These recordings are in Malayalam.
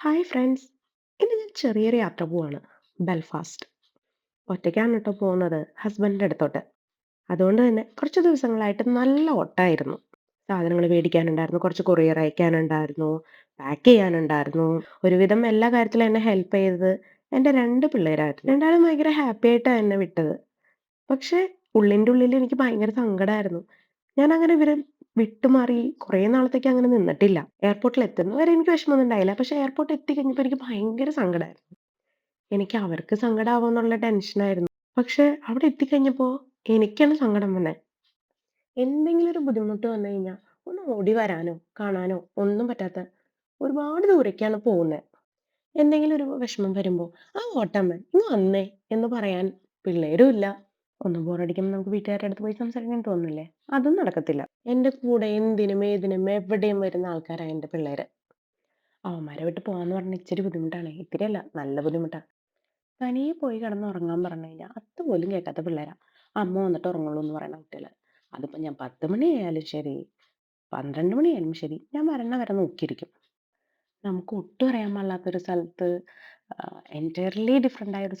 Hi friends. ഇന്ന് ഞാൻ ചെറിയൊരു യാത്ര പോവാണ്. ബെൽഫാസ്റ്റ്. ഒറ്റയ്ക്കാണ് കേട്ടോ പോകുന്നത് ഹസ്ബൻഡിന്റെ അടുത്തോട്ട്. അതുകൊണ്ട് തന്നെ കുറച്ച് ദിവസങ്ങളായിട്ട് നല്ല ഒട്ടായിരുന്നു സാധനങ്ങൾ മേടിക്കാനുണ്ടായിരുന്നു കുറച്ച് കൊറിയർ അയക്കാനുണ്ടായിരുന്നു പാക്ക് ചെയ്യാനുണ്ടായിരുന്നു. ഒരുവിധം എല്ലാ കാര്യത്തിലും എന്നെ ഹെൽപ്പ് ചെയ്തത് എന്റെ രണ്ട് പിള്ളേരായിരുന്നു. രണ്ടാളും ഭയങ്കര ഹാപ്പി ആയിട്ടാണ് എന്നെ വിട്ടത്. പക്ഷേ ഉള്ളിന്റെ ഉള്ളിൽ എനിക്ക് ഭയങ്കര സങ്കടമായിരുന്നു ഞാൻ അങ്ങനെ ഇവരെ വിട്ടുമാറി കുറേ നാളത്തേക്ക് അങ്ങനെ നിന്നിട്ടില്ല. എയർപോർട്ടിൽ എത്തുന്നവരെ എനിക്ക് വിഷമമൊന്നും ഉണ്ടായില്ല പക്ഷേ എയർപോർട്ട് എത്തിക്കഴിഞ്ഞപ്പോൾ എനിക്ക് ഭയങ്കര സങ്കടമായിരുന്നു എനിക്ക് അവർക്ക് സങ്കടമാവും എന്നുള്ള ടെൻഷനായിരുന്നു പക്ഷെ അവിടെ എത്തിക്കഴിഞ്ഞപ്പോൾ എനിക്കാണ് സങ്കടം വന്നത് എന്തെങ്കിലും ഒരു ബുദ്ധിമുട്ട് വന്നു കഴിഞ്ഞാൽ ഒന്ന് ഓടി വരാനോ കാണാനോ ഒന്നും പറ്റാത്ത ഒരുപാട് ദൂരേക്കാണ് പോകുന്നത്. എന്തെങ്കിലും ഒരു വിഷമം വരുമ്പോൾ ആ ഓട്ടമ്മ ഇങ്ങ് വന്നേ എന്ന് പറയാൻ പിള്ളേരും ഇല്ല. ഒന്ന് ബോറടിക്കുമ്പോൾ നമുക്ക് വീട്ടുകാരുടെ അടുത്ത് പോയി സംസാരിക്കാൻ തോന്നില്ലേ? അതും നടക്കത്തില്ല. എന്റെ കൂടെ എന്തിനും ഏതിനും എവിടെയും വരുന്ന ആൾക്കാരാണ് എന്റെ പിള്ളേര്. അവന്മാരെ വിട്ട് പോകാന്ന് പറഞ്ഞാൽ ഇച്ചിരി ബുദ്ധിമുട്ടാണ്. ഇത്തിരി അല്ല നല്ല ബുദ്ധിമുട്ടാ. തനിയെ പോയി കിടന്ന് ഉറങ്ങാൻ പറഞ്ഞു കഴിഞ്ഞാൽ അതുപോലും കേൾക്കാത്ത പിള്ളേരാ. അമ്മ വന്നിട്ട് ഉറങ്ങുള്ളൂ എന്ന് പറയുന്ന കുട്ടികൾ അതിപ്പോൾ ഞാൻ പത്ത് മണി ആയാലും ശരി പന്ത്രണ്ട് മണി ആയാലും ശരി ഞാൻ വരണ വരെ നോക്കിയിരിക്കും. നമുക്ക് ഒട്ടും അറിയാൻ പാടില്ലാത്തൊരു സ്ഥലത്ത് എന്റയർലി ഡിഫറെന്റ് ആയ ഒരു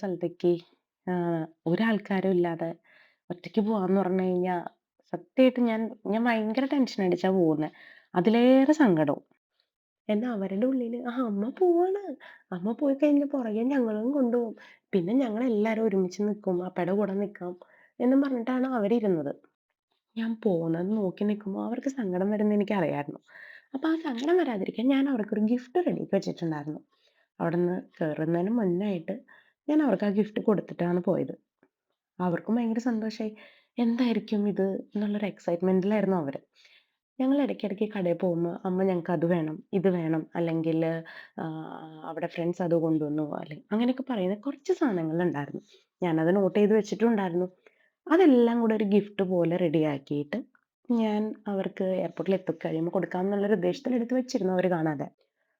സ്ഥലത്തേക്ക് ഒരാൾക്കാരും ഇല്ലാതെ ഒറ്റയ്ക്ക് പോവാന്ന് പറഞ്ഞു കഴിഞ്ഞാൽ സത്യമായിട്ട് ഞാൻ ഞാൻ ഭയങ്കര ടെൻഷൻ അടിച്ചാ പോകുന്നത് അതിലേറെ സങ്കടവും. എന്നാ അവരുടെ ഉള്ളിൽ ആ അമ്മ പോവാണ്. അമ്മ പോയി കഴിഞ്ഞാൽ പുറകെ ഞങ്ങളും കൊണ്ടുപോകും. പിന്നെ ഞങ്ങൾ എല്ലാവരും ഒരുമിച്ച് നിൽക്കും. അപ്പയുടെ കൂടെ നിൽക്കാം. എന്നും പറഞ്ഞിട്ടാണ് അവരിരുന്നത്. ഞാൻ പോകുന്നത് നോക്കി നിൽക്കുമ്പോൾ അവർക്ക് സങ്കടം എനിക്ക് അറിയാമായിരുന്നു അപ്പോൾ ആ സങ്കടം വരാതിരിക്കാൻ ഞാൻ അവർക്കൊരു ഗിഫ്റ്റ് റെഡിയാക്കി വെച്ചിട്ടുണ്ടായിരുന്നു. അവിടെ നിന്ന് കയറുന്നതിന് മുന്നായിട്ട് ഞാൻ അവർക്ക് ആ ഗിഫ്റ്റ് കൊടുത്തിട്ടാണ് പോയത്. അവർക്കും ഭയങ്കര സന്തോഷമായി എന്തായിരിക്കും ഇത്? എന്നുള്ളൊരു എക്സൈറ്റ്മെന്റിലായിരുന്നു അവർ ഞങ്ങൾ ഇടയ്ക്കിടയ്ക്ക് കടയിൽ പോകുമ്പോൾ അമ്മ ഞങ്ങൾക്ക് അത് വേണം ഇത് വേണം. അല്ലെങ്കിൽ അവിടെ ഫ്രണ്ട്സ് അത് കൊണ്ടുവന്നു. അല്ലെങ്കിൽ അങ്ങനെയൊക്കെ പറയുന്ന കുറച്ച് സാധനങ്ങൾ സാധനങ്ങളുണ്ടായിരുന്നു ഞാനത് നോട്ട് ചെയ്ത് വെച്ചിട്ടുണ്ടായിരുന്നു. അതെല്ലാം കൂടെ ഒരു ഗിഫ്റ്റ് പോലെ റെഡിയാക്കിയിട്ട് ഞാൻ അവർക്ക് എയർപോർട്ടിൽ എത്തിക്കഴിയുമ്പോൾ കൊടുക്കാം എന്നുള്ളൊരു ഉദ്ദേശത്തിൽ എടുത്ത് വെച്ചിരുന്നു അവർ കാണാതെ.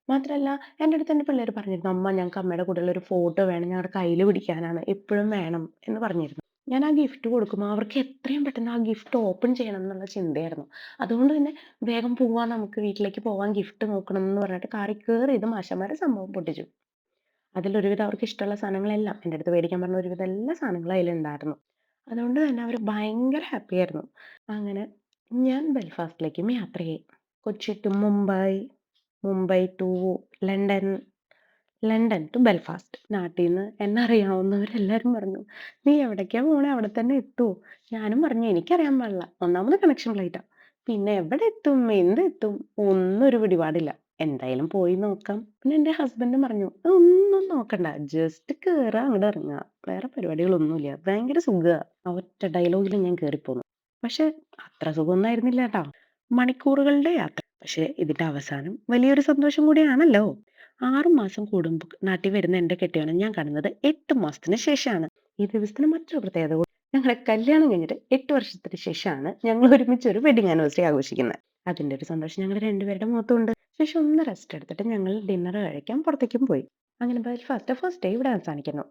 മാത്രമല്ല എന്റെ അടുത്ത് എന്റെ പിള്ളേർ പറഞ്ഞിരുന്നു അമ്മ ഞങ്ങൾക്ക് അമ്മയുടെ കൂടെയുള്ള ഒരു ഫോട്ടോ വേണം ഞങ്ങളുടെ കയ്യിൽ പിടിക്കാനാണ് എപ്പോഴും വേണം എന്ന് പറഞ്ഞിരുന്നു. ഞാൻ ആ ഗിഫ്റ്റ് കൊടുക്കുമ്പോൾ അവർക്ക് എത്രയും പെട്ടെന്ന് ആ ഗിഫ്റ്റ് ഓപ്പൺ ചെയ്യണം എന്നുള്ള ചിന്തയായിരുന്നു. അതുകൊണ്ട് തന്നെ വേഗം പോവാൻ നമുക്ക് വീട്ടിലേക്ക് പോവാൻ ഗിഫ്റ്റ് നോക്കണം എന്ന് പറഞ്ഞിട്ട് കാറി കയറി ഇത് മാഷന്മാരെ സംഭവം പൊട്ടിച്ചു. അതിലൊരുവിധം അവർക്ക് ഇഷ്ടമുള്ള സാധനങ്ങളെല്ലാം എന്റെ അടുത്ത് മേടിക്കാൻ പറഞ്ഞ ഒരുവിധം എല്ലാ സാധനങ്ങളും അതിലുണ്ടായിരുന്നു അതുകൊണ്ട് തന്നെ അവർ ഭയങ്കര ഹാപ്പിയായിരുന്നു അങ്ങനെ ഞാൻ ബെൽഫാസ്റ്റിലേക്കും യാത്ര ചെയ്യും Kochi to Mumbai Mumbai to London London to Belfast നാട്ടീന്ന് എന്നെ അറിയാവുന്നവരെല്ലാരും പറഞ്ഞു. നീ എവിടേക്കാണ് പോണേ? അവിടെ തന്നെ എത്തുമോ ഞാനും പറഞ്ഞു എനിക്കറിയാൻ പാടില്ല. ഒന്നാമത് കണക്ഷൻ ഫ്ലൈറ്റാണ് പിന്നെ എവിടെ എത്തും? എന്ത് എത്തും? ഒന്നും ഒരു പിടിപാടില്ല. എന്തായാലും പോയി നോക്കാം. പിന്നെ എന്റെ ഹസ്ബൻഡ് പറഞ്ഞു ഒന്നും നോക്കണ്ട. ജസ്റ്റ് കയറുക അങ്ങോട്ട് ഇറങ്ങുക വേറെ പരിപാടികളൊന്നുമില്ല. ഭയങ്കര സുഖമാണ് ഒറ്റ ഡയലോഗിൽ ഞാൻ കയറിപ്പോന്നു പക്ഷെ അത്ര സുഖമൊന്നും ആയിരുന്നില്ല കേട്ടോ മണിക്കൂറുകളുടെ യാത്ര പക്ഷെ ഇതിന്റെ അവസാനം വലിയൊരു സന്തോഷം കൂടിയാണല്ലോ. ആറു മാസം കൂടുമ്പോൾ നാട്ടിൽ വരുന്ന എന്റെ കെട്ടിയാണ് ഞാൻ കാണുന്നത് എട്ട് മാസത്തിന് ശേഷമാണ് ഈ ദിവസത്തിന് മറ്റൊരു പ്രത്യേകത ഞങ്ങളെ കല്യാണം കഴിഞ്ഞിട്ട് എട്ട് വർഷത്തിന് ശേഷമാണ് ഞങ്ങൾ ഒരുമിച്ച് ഒരു വെഡിങ് ആനിവേഴ്സറി ആഘോഷിക്കുന്നത്. അതിന്റെ ഒരു സന്തോഷം ഞങ്ങൾ രണ്ടുപേരുടെ മുഖത്തുണ്ട്. ശേഷം ഒന്ന് റെസ്റ്റ് എടുത്തിട്ട് ഞങ്ങൾ ഡിന്നർ കഴിക്കാൻ പുറത്തേക്കും പോയി. അങ്ങനെ ഫസ്റ്റ് ഫസ്റ്റ് ഡേ ഇവിടെ അവസാനിക്കുന്നു.